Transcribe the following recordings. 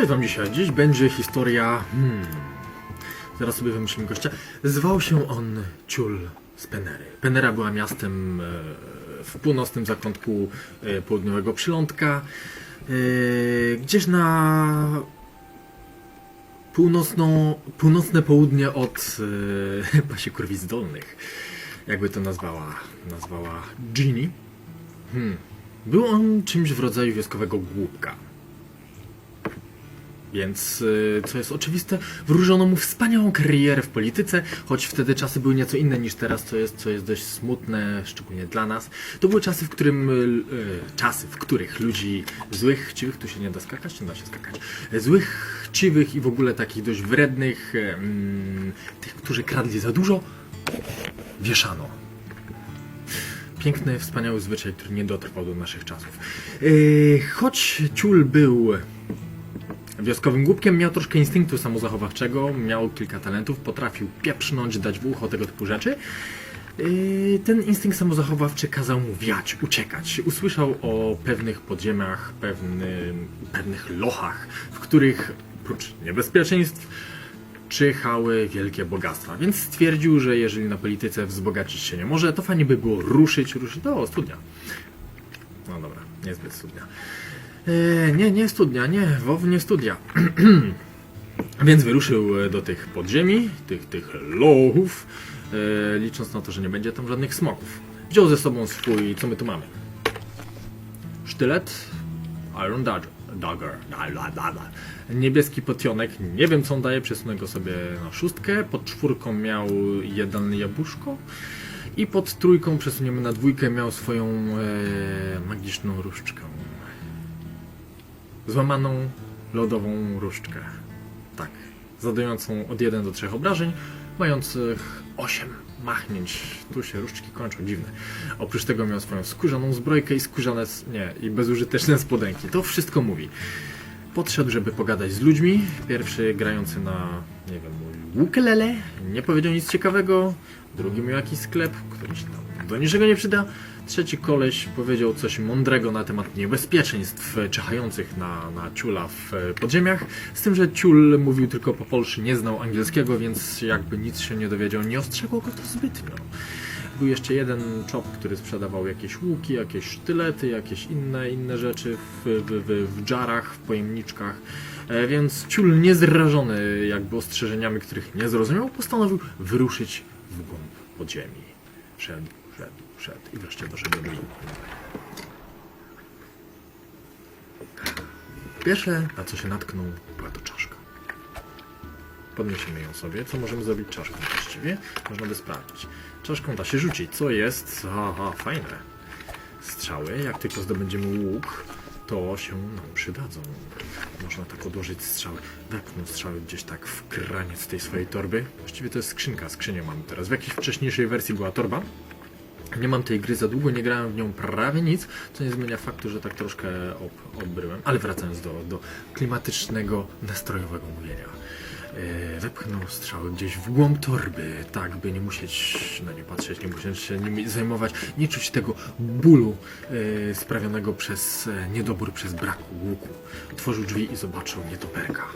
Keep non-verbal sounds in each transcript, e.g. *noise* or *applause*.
Cześć wam dzisiaj. Dziś będzie historia... Hmm, zaraz sobie wymyślimy gościa. Zwał się on Ciul z Penery. Penera była miastem e, w północnym zakątku e, południowego przylądka. E, gdzieś na północną, północne południe od e, *laughs* pasi kurwic dolnych. Jakby to nazwała, nazwała Ginny. Hmm. Był on czymś w rodzaju wioskowego głupka. Więc, y, co jest oczywiste, wróżono mu wspaniałą karierę w polityce, choć wtedy czasy były nieco inne niż teraz, co jest, co jest dość smutne, szczególnie dla nas. To były czasy, w którym, y, czasy, w których ludzi złych, chciwych, tu się nie da skakać, nie da się skakać, złych, chciwych i w ogóle takich dość wrednych, tych, którzy kradli za dużo, wieszano. Piękny, wspaniały zwyczaj, który nie dotrwał do naszych czasów. Yy, choć Ciul był wioskowym głupkiem, miał troszkę instynktu samozachowawczego, miał kilka talentów, potrafił pieprznąć, dać w ucho, tego typu rzeczy. Yy, Ten instynkt samozachowawczy kazał mu wiać, uciekać. Usłyszał o pewnych podziemiach, pewnych lochach, w których prócz niebezpieczeństw czyhały wielkie bogactwa. Więc stwierdził, że jeżeli na polityce wzbogacić się nie może, to fajnie by było ruszyć, ruszyć do studnia. No dobra, niezbyt studnia. E, nie, nie studnia, nie, WoW nie studia. *clears throat* Więc wyruszył e, do tych podziemi, tych, tych lochów, e, licząc na to, że nie będzie tam żadnych smoków. Wziął ze sobą swój, co my tu mamy? Sztylet, Iron Dagger, dagger. da, da, da, niebieski potionek, nie wiem co on daje, przesunę go sobie na szóstkę, pod czwórką miał jeden jabłuszko i pod trójką przesuniemy na dwójkę miał swoją e, magiczną różdżkę. Złamaną lodową różdżkę. Tak, zadającą od 1 do 3 obrażeń, mających 8 machnięć. Tu się różdżki kończą, dziwne. Oprócz tego miał swoją skórzaną zbrojkę i skórzane, nie, i bezużyteczne spodenki. To wszystko mówi. Podszedł, żeby pogadać z ludźmi. Pierwszy grający na, nie wiem, ukulele, nie powiedział nic ciekawego. Drugi miał jakiś sklep, który się tam do niczego nie przyda. Trzeci koleś powiedział coś mądrego na temat niebezpieczeństw czyhających na, na ciula w e, podziemiach. Z tym, że ciul mówił tylko po polsku, nie znał angielskiego, więc jakby nic się nie dowiedział, nie ostrzegło go to zbytnio. Był jeszcze jeden czop, który sprzedawał jakieś łuki, jakieś sztylety, jakieś inne, inne rzeczy w, w, w, w dżarach, w pojemniczkach. E, Więc ciul niezrażony jakby ostrzeżeniami, których nie zrozumiał, postanowił wyruszyć w głąb podziemi. Szedł, szedł, szedł i wreszcie doszedł do ruin. Pierwsze, na co się natknął, była to czaszka. Podniesiemy ją sobie. Co możemy zrobić czaszką właściwie? Można by sprawdzić. Czaszką da się rzucić. Co jest? Aha, fajne. Strzały. Jak tylko zdobędziemy łuk, to się nam przydadzą. Można tak odłożyć strzały. Wepnąć strzały gdzieś tak w kraniec tej swojej torby. Właściwie to jest skrzynka. Skrzynię mam teraz. W jakiejś wcześniejszej wersji była torba. Nie mam tej gry za długo, nie grałem w nią prawie nic, co nie zmienia faktu, że tak troszkę ob, obryłem. Ale wracając do, do klimatycznego, nastrojowego mówienia. E, wepchnął strzały gdzieś w głąb torby, tak by nie musieć na nie patrzeć, nie musieć się nimi zajmować, nie czuć tego bólu e, sprawionego przez e, niedobór, przez brak łuku. Otworzył drzwi i zobaczył nietoperka.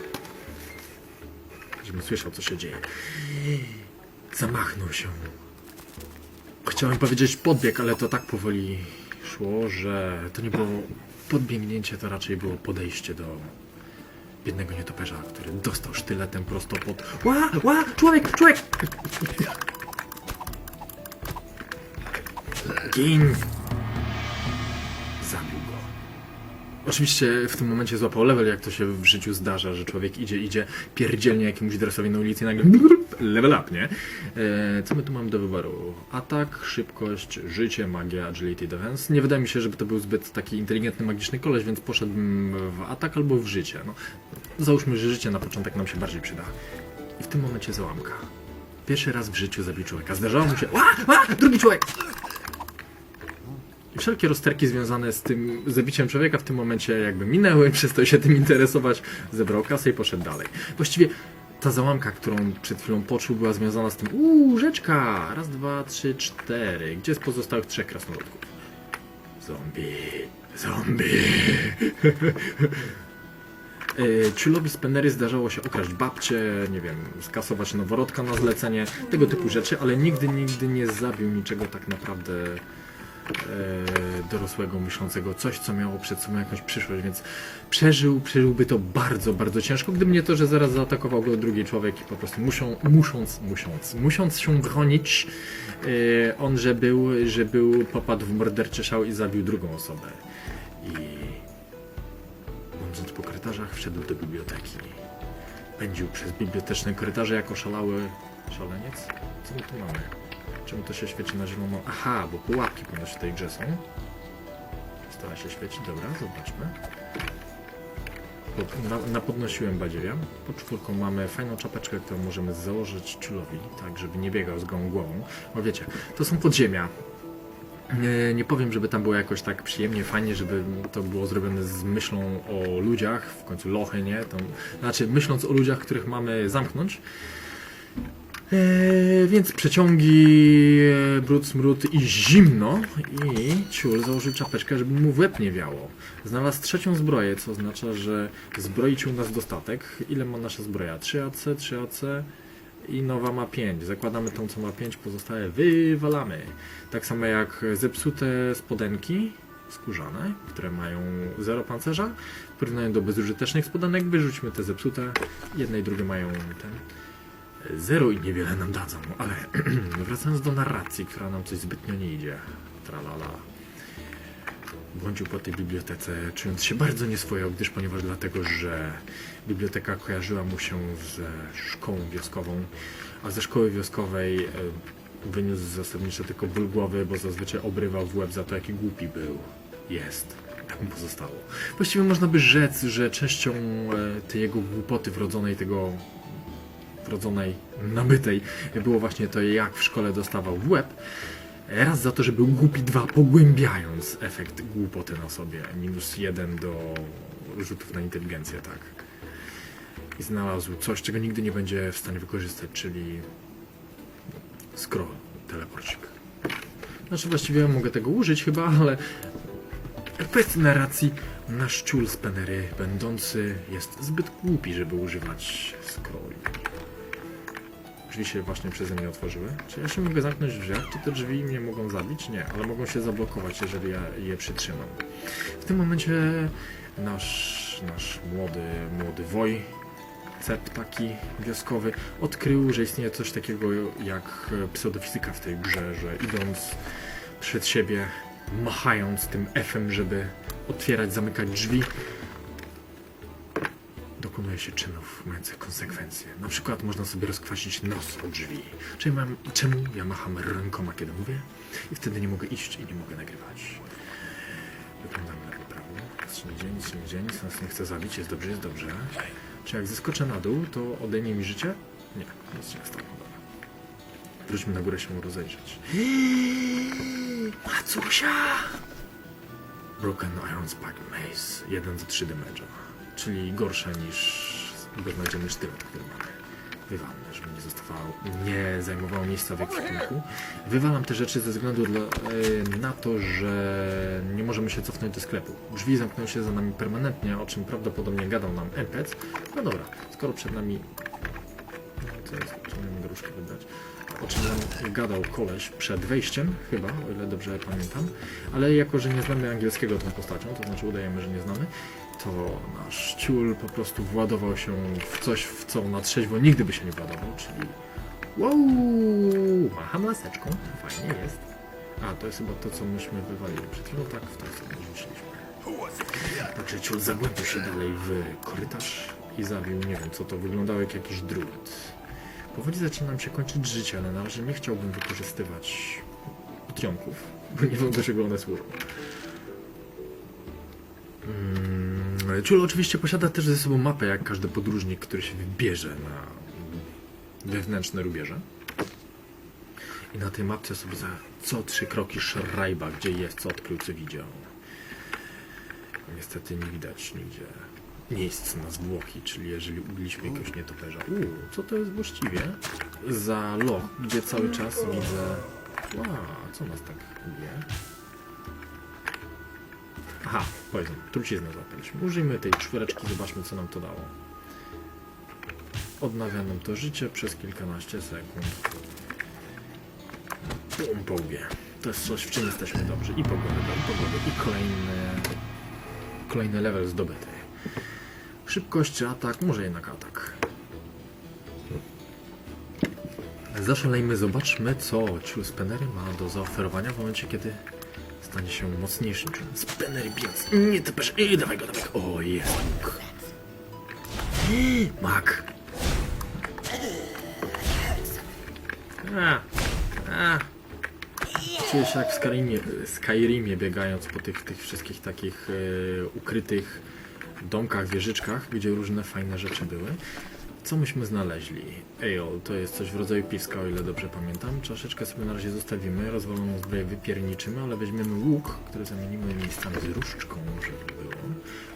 Żebym słyszał, co się dzieje. Zamachnął się Chciałem powiedzieć podbieg, ale to tak powoli szło, że to nie było podbiegnięcie, to raczej było podejście do biednego nietoperza, który dostał sztyletem prosto pod... Ła, ła, człowiek, człowiek! Gin! Zabił go. Oczywiście w tym momencie złapał level, jak to się w życiu zdarza, że człowiek idzie, idzie, pierdzielnie jakiemuś dresowi na ulicy i nagle level up, nie? E, co my tu mamy do wyboru? Atak, szybkość, życie, magia, agility, defense. Nie wydaje mi się, żeby to był zbyt taki inteligentny, magiczny koleś, więc poszedłbym w atak albo w życie. No, załóżmy, że życie na początek nam się bardziej przyda. I w tym momencie załamka. Pierwszy raz w życiu zabił człowieka. Zdarzało mu się... Ła, ła, drugi człowiek! I wszelkie rozterki związane z tym zabiciem człowieka w tym momencie jakby minęły, *laughs* przestał się tym interesować, zebrał kasę i poszedł dalej. Właściwie ta załamka, którą przed chwilą poczuł, była związana z tym uuu, rzeczka! Raz, dwa, trzy, cztery. Gdzie z pozostałych trzech krasnoludków? Zombie, zombie. *laughs* Yy, Ciulowi z Penery zdarzało się okraść babcię, nie wiem, skasować noworodka na zlecenie, tego typu rzeczy, ale nigdy, nigdy nie zabił niczego tak naprawdę dorosłego, myślącego, coś, co miało przed sobą jakąś przyszłość, więc przeżył, przeżyłby to bardzo, bardzo ciężko, gdyby nie to, że zaraz zaatakował go drugi człowiek i po prostu muszą, musząc, musząc, musząc się bronić, e, on, że był, że był, popadł w morderczy szał i zabił drugą osobę. I błądząc po korytarzach, wszedł do biblioteki. Pędził przez biblioteczne korytarze jako szalały szaleniec. Co my tu mamy? Czemu to się świeci na zielono? Aha, bo pułapki ponoć w tej grze są. Się świecić, dobra, zobaczmy. Pod- Na, napodnosiłem badziewia. Pod czwórką mamy fajną czapeczkę, którą możemy założyć Czulowi, tak żeby nie biegał z gołą głową. Bo wiecie, to są podziemia. Nie, nie powiem, żeby tam było jakoś tak przyjemnie, fajnie, żeby to było zrobione z myślą o ludziach, w końcu lochy, nie? To, znaczy, myśląc o ludziach, których mamy zamknąć. Eee, więc przeciągi, e, brud, smród i zimno. I ciul założył czapeczkę, żeby mu w łeb nie wiało. Znalazł trzecią zbroję, co oznacza, że zbroić u nas dostatek. Ile ma nasza zbroja? 3 AC, 3 AC i nowa ma 5. Zakładamy tą, co ma 5, pozostałe wywalamy. Tak samo jak zepsute spodenki skórzane, które mają 0 pancerza. W porównaniu do bezużytecznych spodenek wyrzućmy te zepsute. Jedne i drugie mają ten zero i niewiele nam dadzą, ale *clears throat* wracając do narracji, która nam coś zbytnio nie idzie. Tralala. Błądził po tej bibliotece, czując się bardzo nieswojo, gdyż ponieważ dlatego, że biblioteka kojarzyła mu się ze szkołą wioskową, a ze szkoły wioskowej e, wyniósł zasadniczo tylko ból głowy, bo zazwyczaj obrywał w łeb za to, jaki głupi był. Jest. Tak mu pozostało. Właściwie można by rzec, że częścią e, tej jego głupoty wrodzonej, tego wrodzonej, nabytej, było właśnie to, jak w szkole dostawał w łeb. Raz za to, że był głupi, dwa pogłębiając efekt głupoty na sobie. Minus jeden do rzutów na inteligencję, tak. I znalazł coś, czego nigdy nie będzie w stanie wykorzystać, czyli scroll, teleporcik. Znaczy właściwie mogę tego użyć chyba, ale kwestii narracji nasz ciul z Penery będący jest zbyt głupi, żeby używać scrolli. Drzwi się właśnie przeze mnie otworzyły. Czy ja się mogę zamknąć w drzwiach? Czy te drzwi mnie mogą zabić? Nie, ale mogą się zablokować, jeżeli ja je przytrzymam. W tym momencie nasz, nasz młody, młody woj, cep taki wioskowy, odkrył, że istnieje coś takiego jak pseudofizyka w tej grze, że idąc przed siebie, machając tym F-em, żeby otwierać, zamykać drzwi, dokonuje się czynów mających konsekwencje. Na przykład można sobie rozkwasić nos od drzwi. Czyli mam, czemu ja macham rękoma, kiedy mówię? I wtedy nie mogę iść i nie mogę nagrywać. Wyglądamy lewo prawo. Się nie dzieje, nic nas nie chce zabić, jest dobrze, jest dobrze. Czy jak zeskoczę na dół, to odejmie mi życie? Nie, nic się nie stało. Wróćmy na górę się rozejrzeć. *gasps* Macusia! Broken Iron Spike Mace. 1 za 3 damage'a. Czyli gorsze niż beznadziejny sztylet, który mamy. Wywalam, żeby nie zostawał, nie zajmowało miejsca w ekwipunku. Wywalam te rzeczy ze względu dla, e, na to, że nie możemy się cofnąć do sklepu. Drzwi zamknęły się za nami permanentnie, o czym prawdopodobnie gadał nam NPC. No dobra, skoro przed nami... No, co jest? Czy nie mogę różkę wybrać? O czym nam gadał koleś przed wejściem, chyba, o ile dobrze pamiętam. Ale jako, że nie znamy angielskiego tą postacią, to znaczy udajemy, że nie znamy, to nasz ciul po prostu władował się w coś, w co na trzeźwo nigdy by się nie władował, czyli wow, macham laseczką, fajnie jest. A, to jest chyba to, co myśmy wywalili przed chwilą, tak, w tak sobie rzuciliśmy. Także ciul zagłębił się dalej w korytarz i zabił, nie wiem co to, wyglądało jak jakiś druid. Powoli zaczyna nam się kończyć życie, ale na razie nie chciałbym wykorzystywać potionków, bo nie wiem do czego one służą. Mm, Ciul oczywiście posiada też ze sobą mapę, jak każdy podróżnik, który się wybierze na wewnętrzne rubieże. I na tej mapce sobie za co trzy kroki szrajba, gdzie jest, co odkrył, co widział. Niestety nie widać nigdzie miejsc na zwłoki, czyli jeżeli ubiliśmy jakiegoś nietoperza. Uuu, co to jest właściwie? Za loch, gdzie cały czas widzę... Ła, co nas tak bije? Aha, poison. Truciznę złapaliśmy. Użyjmy tej czwóreczki, zobaczmy co nam to dało. Odnawia nam to życie przez kilkanaście sekund. Bum, po łbie. To jest coś, w czym jesteśmy dobrzy. I pogodę, i pogodę, i kolejny, kolejny level zdobyty. Szybkość, atak, może jednak atak. Zaszalejmy, zobaczmy co Chill Spennery ma do zaoferowania w momencie, kiedy stanie się mocniejszym. Chill Spennery biec. Nie typesz. Ej, dawaj go, dawaj go. O, jest. Mak. Czuję się jak w Skyrimie, Skyrimie biegając po tych, tych wszystkich takich e, ukrytych domkach, wieżyczkach, gdzie różne fajne rzeczy były. Co myśmy znaleźli? Ale to jest coś w rodzaju piska, o ile dobrze pamiętam. Czaszeczkę sobie na razie zostawimy, rozwaloną zbroję wypierniczymy, ale weźmiemy łuk, który zamienimy miejscami z różdżką, żeby było.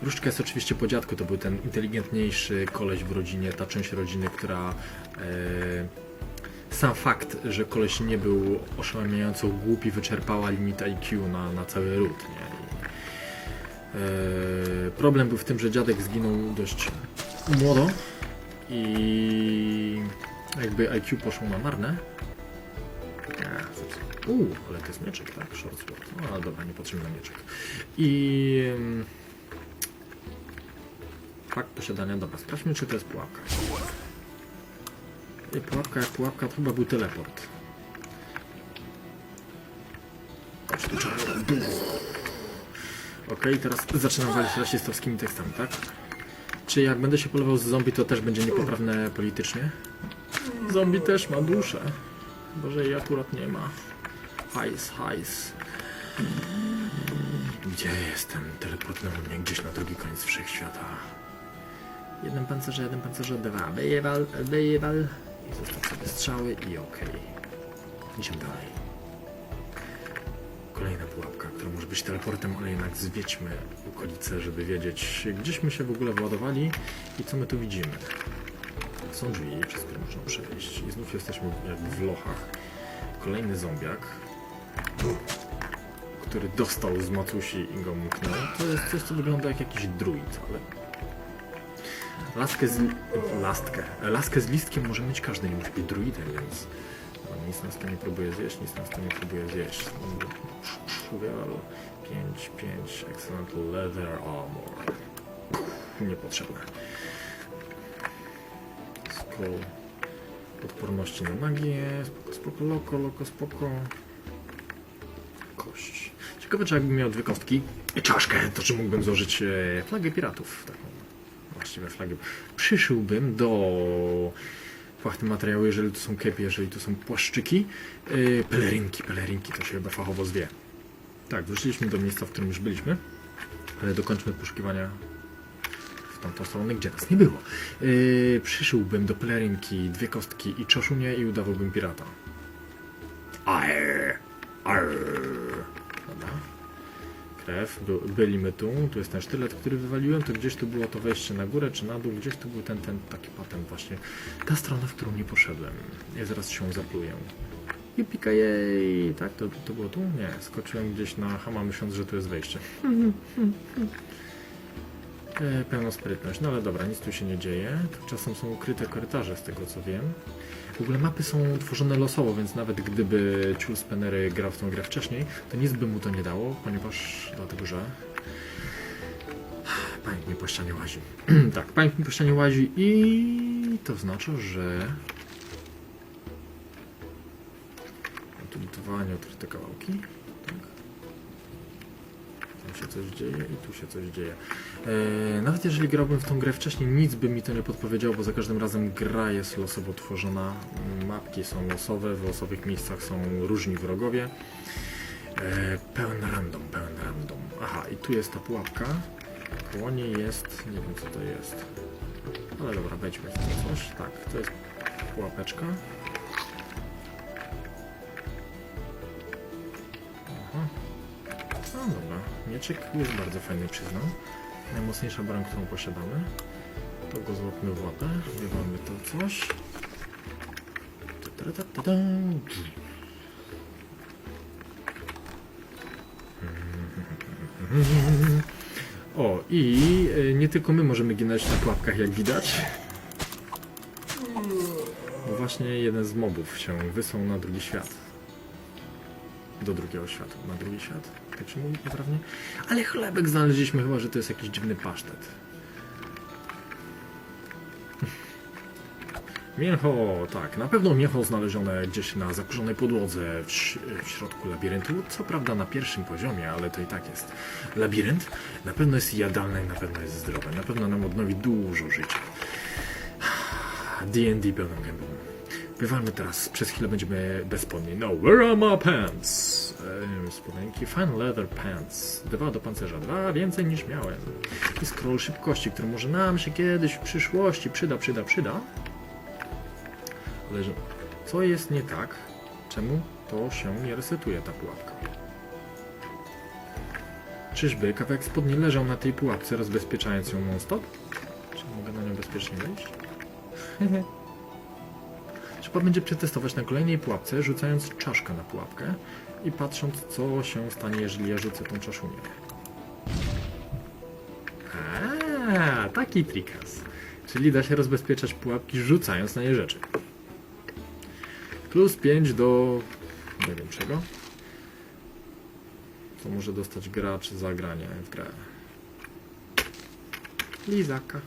Różdżka jest oczywiście po dziadku, to był ten inteligentniejszy koleś w rodzinie, ta część rodziny, która... E, sam fakt, że koleś nie był oszałamiająco głupi, wyczerpała limit IQ na, na cały ród, nie? I, e, problem był w tym, że dziadek zginął dość młodo i jakby IQ poszło na marne. Uuu, ale to jest mieczek, tak? Short sword. No ale dobra, niepotrzebny mieczek. I... em, Fakt posiadania, dobra, sprawdźmy czy to jest pułapka. Nie, pułapka jak pułapka, to chyba był teleport. Okej, teraz zaczynam walić rasistowskimi tekstami, tak? Czy jak będę się polował z zombie, to też będzie niepoprawne politycznie? Zombie też ma duszę. Boże, jej akurat nie ma. Hajs, hajs. Gdzie jestem? Teleportował mnie gdzieś na drugi koniec wszechświata. Jeden pancerze, jeden pancerze, dwa. Wyjebal, wyjebal. I zostaw sobie strzały i okej. Idziemy dalej. Kolejna pułapka, która może być teleportem, ale jednak zwiedźmy okolice, żeby wiedzieć, gdzieśmy się w ogóle wyładowali i co my tu widzimy. Są drzwi, przez które można przejść i znów jesteśmy jak w lochach. Kolejny zombiak, który dostał z macusi i go mknął. To jest coś, co wygląda jak jakiś druid, ale... Laskę z... Lastkę. Laskę z listkiem może mieć każdy, nie musi być druidem, więc... Nic nas to nie próbuje zjeść, nic nas to nie próbuje zjeść. Well, 5, 5, excellent leather armor. Niepotrzebne. Skull. Odporności na magię. Spoko, spoko, loko, loko, spoko. Kość. Ciekawe, czy jakbym miał dwie kostki i czaszkę, to czy mógłbym złożyć e, flagę piratów. Taką właściwie flagę. Przyszyłbym do płachty materiału, jeżeli tu są kepie, jeżeli tu są płaszczyki. Yy, pelerynki, pelerynki, to się chyba fachowo zwie. Tak, wróciliśmy do miejsca, w którym już byliśmy, ale dokończmy poszukiwania w tamtą stronę, gdzie nas nie było. Yy, przyszyłbym do pelerynki dwie kostki i czoszunię i udawałbym pirata. Arr, arr. By, byliśmy tu, tu jest ten sztylet, który wywaliłem, to gdzieś tu było to wejście na górę czy na dół, gdzieś tu był ten, ten taki patent właśnie. Ta strona, w którą nie poszedłem. Ja zaraz się zapluję. Jupika jej! Tak, to, to było tu? Nie, skoczyłem gdzieś na hama myśląc, że tu jest wejście. E, pełna sprytność, no ale dobra, nic tu się nie dzieje. Czasem są ukryte korytarze z tego co wiem. W ogóle mapy są tworzone losowo, więc nawet gdyby Ciul Spennery grał w tą grę wcześniej, to nic by mu to nie dało, ponieważ dlatego, że pamięć mi po ścianie łazi. *clears throat* tak, pamięć mi po ścianie łazi i to znaczy, że Odlutowanie, odkryte kawałki. Się coś dzieje i tu się coś dzieje. E, nawet jeżeli grałbym w tą grę wcześniej, nic by mi to nie podpowiedziało, bo za każdym razem gra jest losowo tworzona. Mapki są losowe, w losowych miejscach są różni wrogowie. E, pełen random, pełen random. Aha, i tu jest ta pułapka. Koło jest, nie wiem co to jest. Ale dobra, wejdźmy w to coś. Tak, to jest pułapeczka. Aha. No dobra, mieczek jest bardzo fajny, przyznam. Najmocniejsza broń, którą posiadamy. To go złapmy w łapę. Wybamy to coś. O, i e, nie tylko my możemy ginąć na pułapkach, jak widać. Bo właśnie jeden z mobów się wysłał na drugi świat. Do drugiego świata. Na drugi świat? Tak się mówi poprawnie? Ale chlebek znaleźliśmy chyba, że to jest jakiś dziwny pasztet. Mięcho, tak, na pewno mięcho znalezione gdzieś na zakurzonej podłodze w, w środku labiryntu. Co prawda na pierwszym poziomie, ale to i tak jest. Labirynt na pewno jest jadalny, na pewno jest zdrowy, na pewno nam odnowi dużo życia. *sighs* D&D pełną gębą. Bywalmy teraz, przez chwilę będziemy bezpłodni. No, where are my pants? Ehm, spodenki, fine leather pants. Dwa do pancerza, dwa więcej niż miałem. I scroll szybkości, który może nam się kiedyś w przyszłości przyda, przyda, przyda. Ale że co jest nie tak? Czemu to się nie resetuje ta pułapka? Czyżby kawałek spodni leżał na tej pułapce, rozbezpieczając ją non-stop? Czy mogę na nią bezpiecznie wejść? *laughs* Trzeba będzie przetestować na kolejnej pułapce, rzucając czaszkę na pułapkę i patrząc, co się stanie, jeżeli ja rzucę tą czaszunię. A, taki trikas. Czyli da się rozbezpieczać pułapki, rzucając na nie rzeczy. Plus 5 do... nie wiem czego. Co może dostać gracz za granie w grę. Lizaka.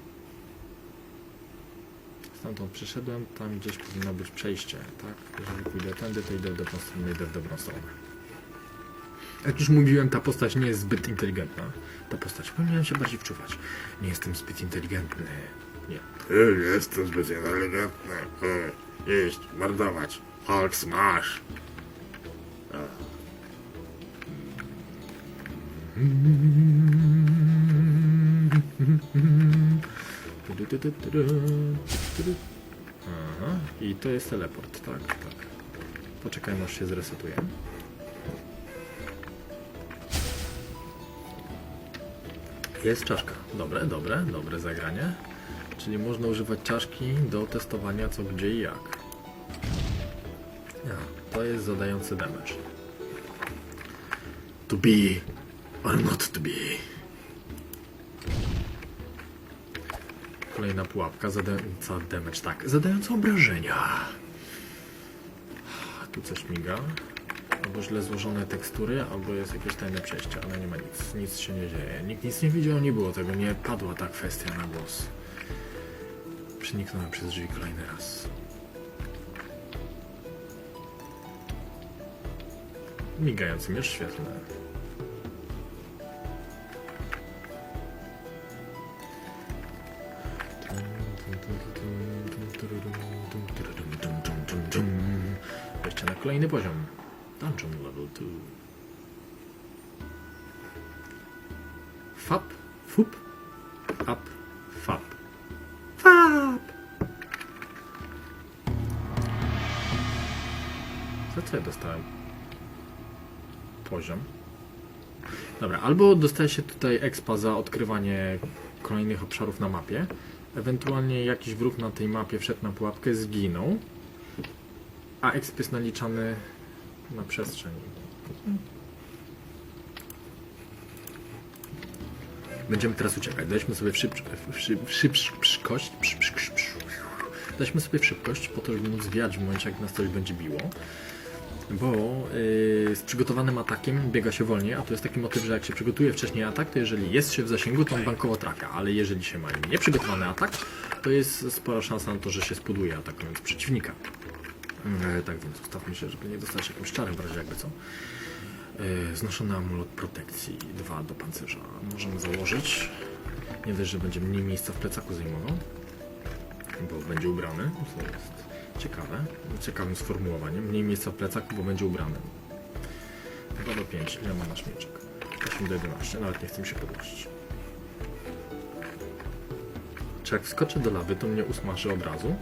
Stamtąd przyszedłem, tam gdzieś powinno być przejście, tak? Jeżeli pójdę tędy, to idę w dobrą stronę, idę w dobrą stronę. Jak już mówiłem, ta postać nie jest zbyt inteligentna. Ta postać, powinienem się bardziej wczuwać. Nie jestem zbyt inteligentny. Nie. Ty jestem zbyt inteligentny. Ty, Iść, mordować. Hulk smash. *laughs* Aha, i to jest teleport, tak, tak. Poczekajmy aż się zresetuje. Jest czaszka. Dobre, dobre, dobre zagranie. Czyli można używać czaszki do testowania co, gdzie i jak. Ja, to jest zadający damage. To be or not to be. Kolejna pułapka zadająca damage, tak, zadająca obrażenia. Tu coś miga. Albo źle złożone tekstury, albo jest jakieś tajne przejście, ale nie ma nic. Nic się nie dzieje. Nikt nic nie widział, nie było tego, nie padła ta kwestia na głos. Przeniknąłem przez drzwi kolejny raz. Migający miecz świetlny. Kolejny poziom. Dungeon level 2. Fap, fup, up, fap. Fap! Za co ja dostałem? Poziom. Dobra, albo dostaje się tutaj expa za odkrywanie kolejnych obszarów na mapie. Ewentualnie jakiś wróg na tej mapie wszedł na pułapkę, zginął. A exp jest naliczany na przestrzeń. Będziemy teraz uciekać. Daliśmy sobie szybkość. Daliśmy sobie szybkość po to, żeby móc zwiać w momencie, jak nas coś będzie biło. Bo yy, z przygotowanym atakiem biega się wolniej, a to jest taki motyw, że jak się przygotuje wcześniej atak, to jeżeli jest się w zasięgu, to on bankowo trafia, ale jeżeli się ma nieprzygotowany atak, to jest spora szansa na to, że się spuduje atakując przeciwnika. E, tak więc ustawmy się, żeby nie dostać jakimś czarem w razie jakby co. E, znoszony amulet protekcji, dwa do pancerza. Możemy założyć. Nie dość, że będzie mniej miejsca w plecaku zajmował, bo będzie ubrany, co jest ciekawe, ciekawym sformułowaniem. Mniej miejsca w plecaku, bo będzie ubrany. 2 do 5, ile ma nasz mieczek? 8 do 11, nawet nie chcę się podnosić. Czy jak wskoczę do lawy, to mnie usmaży od razu?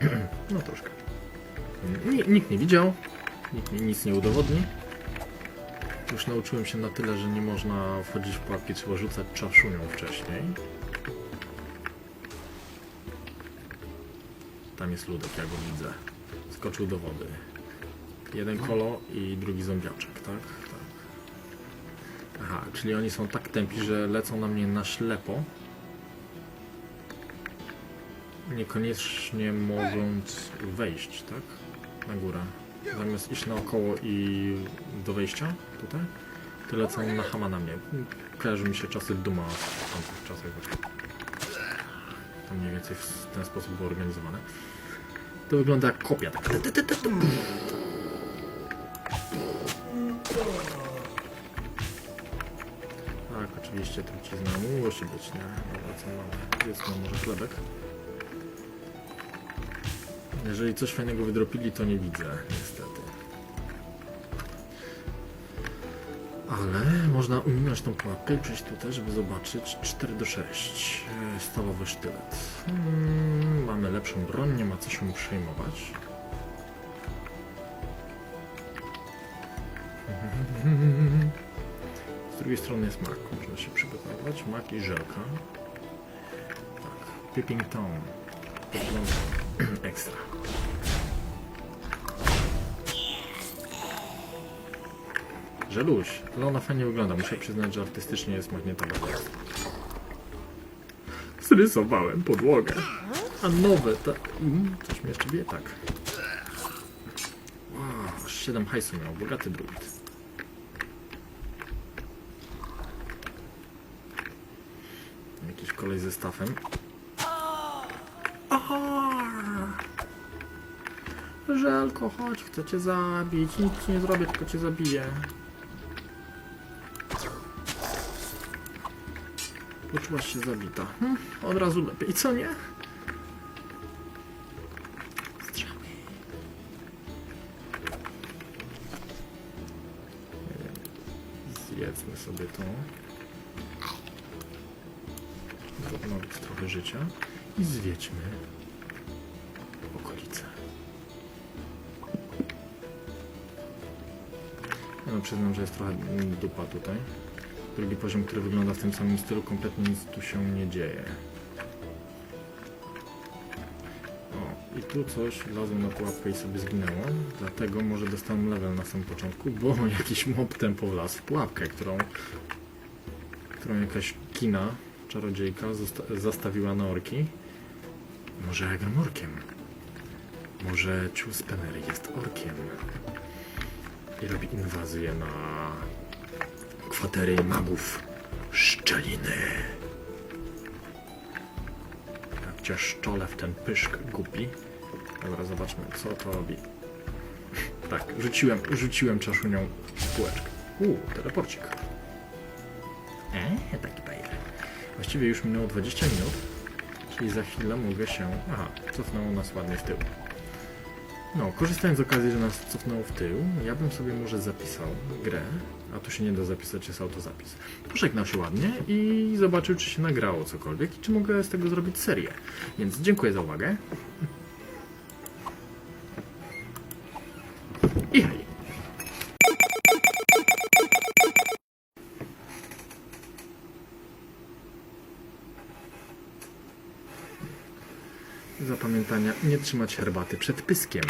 *clears throat* No troszkę. Ni- Nikt nie widział, nikt mi nic nie udowodni. Już nauczyłem się na tyle, że nie można wchodzić w pułapki, trzeba rzucać czaszunią wcześniej. Tam jest ludek, ja go widzę. Skoczył do wody. Jeden kolo i drugi zombiaczek, tak? Tak. Aha, czyli oni są tak tępi, że lecą na mnie na ślepo. Niekoniecznie mogąc wejść, tak? Na górę. Zamiast iść naokoło i do wejścia tutaj, to lecą na hama na mnie. Kojarzy mi się czasy Duma w tamtych czasach. To mniej więcej w ten sposób było organizowane. To wygląda jak kopia. Tak. Tak, oczywiście trucizna musi być, nie? Dobra, co mamy? Jest nam może chlebek. Jeżeli coś fajnego wydropili, to nie widzę, niestety. Ale można uminąć tą pułapkę i przejść tutaj, żeby zobaczyć 4 do 6. e, Stalowy sztylet. Hmm, mamy lepszą broń, nie ma co się przejmować. Z drugiej strony jest mak, można się przygotować. Mak i żelka. Tak, Pipping Tom. To *clears throat* ekstra. Żeluś, ale ona fajnie wygląda. Muszę przyznać, że artystycznie jest magnetowa. Zrysowałem podłogę. A nowe, tak. Mm, coś mi jeszcze bije, tak. Wow, aż 7 hajsu miał, bogaty druid. Jakiś kolej ze stafem. Aha! Żelko, chodź, chcę cię zabić. Nic ci nie zrobię, tylko cię zabiję. Poczułaś się zabita. Hm, od razu lepiej, co nie? Strzały. Zjedzmy sobie to. Odnowić trochę życia. I zwiedźmy No przyznam, że jest trochę dupa tutaj. Drugi poziom, który wygląda w tym samym stylu, kompletnie nic tu się nie dzieje. O, i tu coś wlazłem na pułapkę i sobie zginęło, dlatego może dostałem level na samym początku, bo *laughs* jakiś mob tempo wlazł w pułapkę, którą, którą jakaś kina, czarodziejka, zastawiła na orki. Może ja gram orkiem? Może Ciu Spener jest orkiem? I robi inwazję na kwatery magów szczeliny. Jak cię szczole w ten pyszk gubi. Dobra, zobaczmy, co to robi. Tak, rzuciłem, rzuciłem czaszunią w półeczkę. Uuu, teleporcik. Eee, taki bajer. Właściwie już minęło 20 minut, czyli za chwilę mogę się... Aha, cofnęło nas ładnie w tył. No, korzystając z okazji, że nas cofnęło w tył, ja bym sobie może zapisał grę, a tu się nie da zapisać, jest autozapis. Pożegnał się ładnie i zobaczył, czy się nagrało cokolwiek i czy mogę z tego zrobić serię. Więc dziękuję za uwagę. Nie trzymać herbaty przed pyskiem.